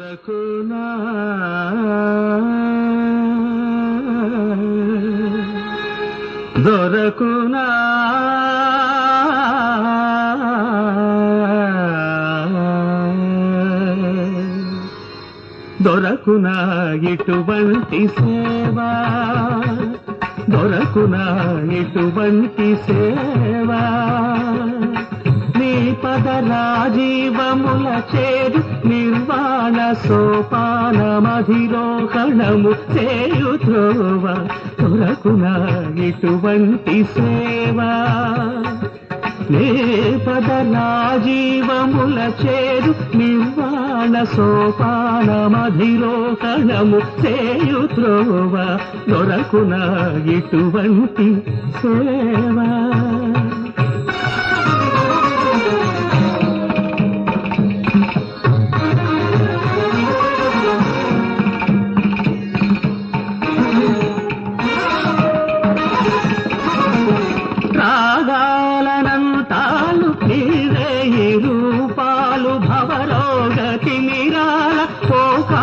దొరకునా దొరకునా. దొరకునా ఇటువంటి సేవా. దొరకునా ఇటువంటి సేవా. నీ పదరా చేరు నిర్వాణ సోపాన మధిరోహణము చేయుతోవ త్రోవ ఇటువంటి సేవా. నే పద రాజీవముల చేరు నిర్వాణ సోపాన మధిరోహణము చేయు త్రోవ ఇటువంటి సేవా. భవరోగతి నిరాల పోకా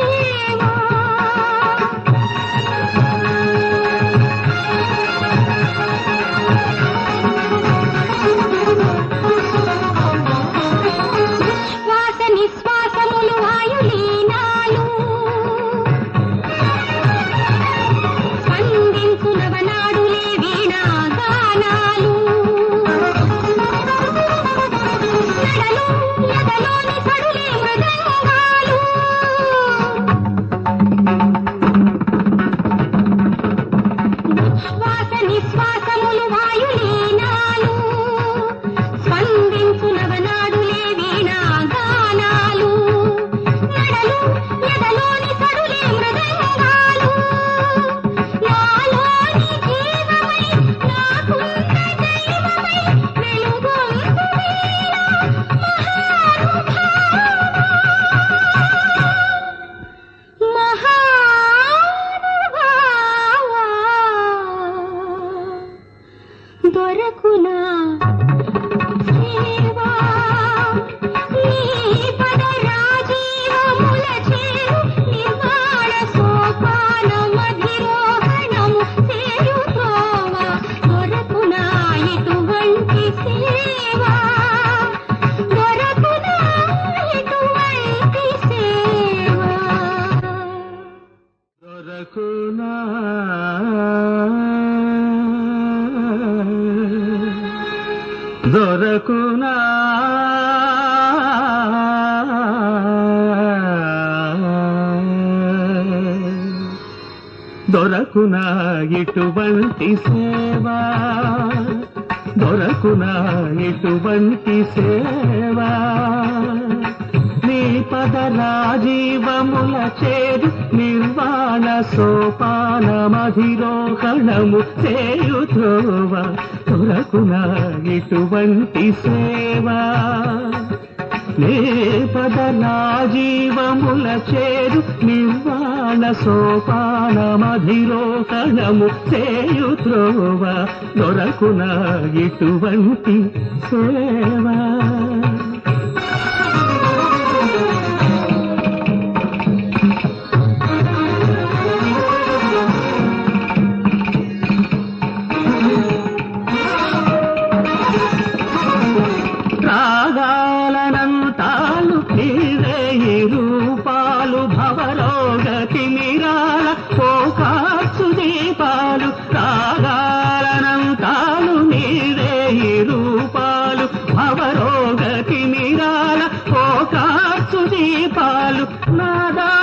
శ్వాస నిశ్వాసములు వాయులీనాలు దొరకునా? దొరకునా ఇటువంటి సేవా? దొరకునా ఇటువంటి సేవా? పద రాజీవముల చేరు నిర్వాణ సోపానమధిరోహణము చేయు త్రోవ దొరకునా ఇటువంటి సేవా? నే పద రాజీవముల చేరు నిర్వాణ సోపానమధిరోహణము చేయు త్రోవ దొరకునా ఇటువంటి సేవా? పోకాసుదీపాలు పోకార్చు దీపాలు రాగాలనంతాలు ఈ రూపాలు భవరోగ తిమిరాల పోకాసుదీపాలు నాదా